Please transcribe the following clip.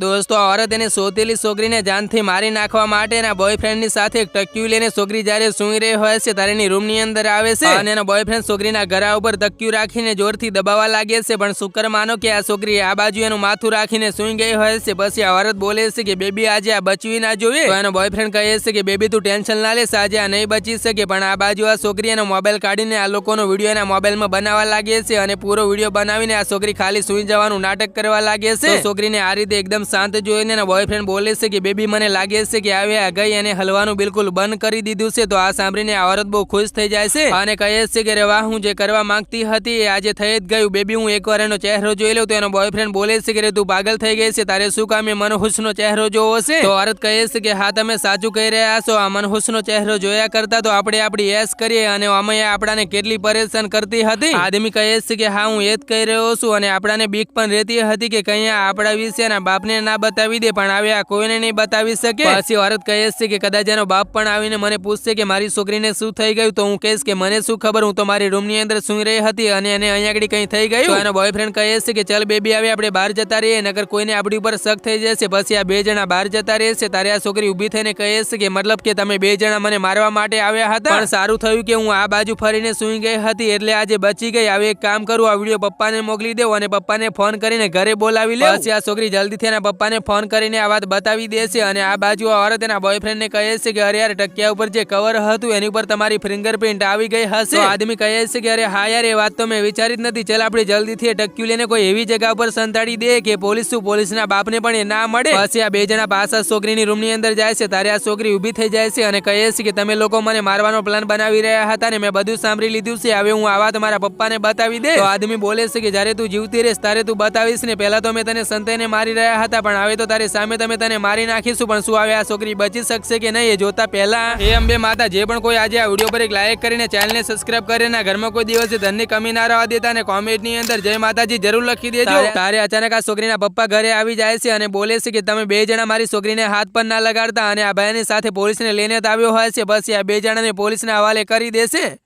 દોસ્તો ઓરત એની સોતેલી છોકરીને જાનથી મારી નાખવા માટે એના બોયફ્રેન્ડની સાથે એક ટક્યું લઈને છોકરી જ્યારે સૂઈ રહી હોય છે ત્યારે એની રૂમની અંદર આવે છે. અને એનો બોયફ્રેન્ડ છોકરીના ઘરા ઉપર ધક્યું રાખીને જોરથી દબાવવા લાગે છે પણ શુકર માનો કે આ છોકરી આ બાજુ એનું માથું રાખીને સૂઈ ગઈ હોય છે પછી આ ઓરત બોલે છે કે બેબી આજે આ બચવી ના જોઈએ તો એનો બોયફ્રેન્ડ કહે છે કે બેબી તું ટેન્શન ના લેશ આજે આ નહીં બચી શકે પણ આ બાજુ આ છોકરી એનો મોબાઈલ કાઢીને આ લોકોનો વીડિયો એના મોબાઈલમાં બનાવવા લાગે છે અને પૂરો વીડિયો બનાવીને આ છોકરી ખાલી સૂઈ જવાનું નાટક કરવા લાગે છે. છોકરીને આ રીતે એકદમ શાંત જોઈને એના બોયફ્રેન્ડ બોલે છે કે, બેબી, મને લાગે છે કે આવે આ ગઈ અને હલવાનું બિલકુલ બંધ કરી દીધું છે. તો આ સાંભળીને આ ઓરત બહુ ખુશ થઈ જાય છે અને કહે છે કે રેવા હું જે કરવા માંગતી હતી એ આજે થઈ જ ગયું. બેબી, હું એકવાર એનો ચહેરો જોઈ લઉં. તો એનો બોયફ્રેન્ડ બોલે છે કે તું પાગલ થઈ ગઈ છે. તારે શું કામ એ મનહુસનો ચહેરો જોવો છે? તો ઓરત કહે છે કે, હા, તમે સાચું કહી રહ્યા છો. આ મનહુસનો ચહેરો જોયા કરતા તો આપણે આપણી એસ કરીએ અને અમે આપણાને કેટલી પરેશાન કરતી હતી. આદમી કહે છે કે, હા, હું એ જ કહી રહ્યો છું અને આપણાને બીક પણ રહેતી હતી કે, કઈ આપણા વિશે એના ના બતાવી દે, પણ હવે આ કોઈને નહીં બતાવી શકે. પછી ઓરત કહે છે કે કદાચ એનો બાપ પણ આવીને મને પૂછશે કે મારી છોકરીને શું થઈ ગયું, તો હું કહીશ કે મને શું ખબર, હું તો મારી રૂમની અંદર સૂઈ રહી હતી અને એને અહીંયા આગળ કંઈ થઈ ગયું. એનો બોયફ્રેન્ડ કહે છે કે ચાલ બેબી આવે આપણે બહાર જતા રહીએ નગર કોઈને આપણી ઉપર શક થઈ જશે. પછી આ બે જણા બહાર જતા રહેશે તારે આ છોકરી ઊભી થઈને કહે છે કે મતલબ કે તમે બે જણા મને મારવા માટે આવ્યા હતા. પણ સારું થયું કે હું આ બાજુ ફરીને સૂઈ ગઈ હતી, એટલે આજે બચી ગઈ. હવે એક કામ કરું, આ વીડિયો પપ્પાને મોકલી દેવો અને પપ્પાને ફોન કરીને ઘરે બોલાવી લે પછી આ છોકરી જલ્દીથી એના પપ્પાને ફોન કરીને આ વાત બતાવી દેશે અને આ બાજુ આ ઓરત બોયફ્રેન્ડને કહે છે કે, અરે યાર, ટકિયા ઉપર જે કવર હતું એની ઉપર તમારી ફિંગરપ્રિન્ટ આવી ગઈ હશે. આદમી કહે છે કે, અરે હા યાર, એ વાત તો મેં વિચારી જ નથી. ચાલ આપણે જલ્દીથી એ ટક્યું લઈને કોઈ એવી જગ્યા ઉપર સંતાડી દે કે પોલીસ શું પોલીસના બાપને પણ એ ના મળે. પછી આ બે જણા પાછા છોકરીની રૂમની અંદર જાય છે. ત્યારે આ છોકરી ઊભી થઈ જાય છે અને કહે છે કે, તમે લોકો મને મારવાનો પ્લાન બનાવી રહ્યા હતા ને મેં બધું સાંભળી લીધું છે. હવે હું આ વાત મારા પપ્પાને બતાવી દે. તો આદમી બોલે છે કે, જ્યારે તું જીવતી રહેશ, ત્યારે તું બતાવીશ ને. પહેલા તો મેં તને સંતાઈને મારી રહ્યા હતા. પણ હવે તો તારી સામે તમે તને મારી નાખીશું પણ શું આવે આ છોકરી બચી શકશે કે નહીં એ જોતા પહેલા? એ અંબે માતા જે પણ કોઈ આજે આ વીડિયો પર એક લાઈક કરીને ચેનલને સબસ્ક્રાઇબ કરીને ઘરમાં કોઈ દિવસે ધનની કમી ના રહેવા દેતા અને કોમેન્ટની અંદર જય માતાજી જરૂર લખી દેજો. તારે અચાનક આ છોકરીના પપ્પા ઘરે આવી જાય છે અને બોલે છે કે તમે બે જણા મારી છોકરીને હાથ પણ ના લગાડતા અને આ ભાઈની સાથે પોલીસને લઈને જ આવ્યો હોય છે બસ આ બે જણાને પોલીસના હવાલે કરી દેશે.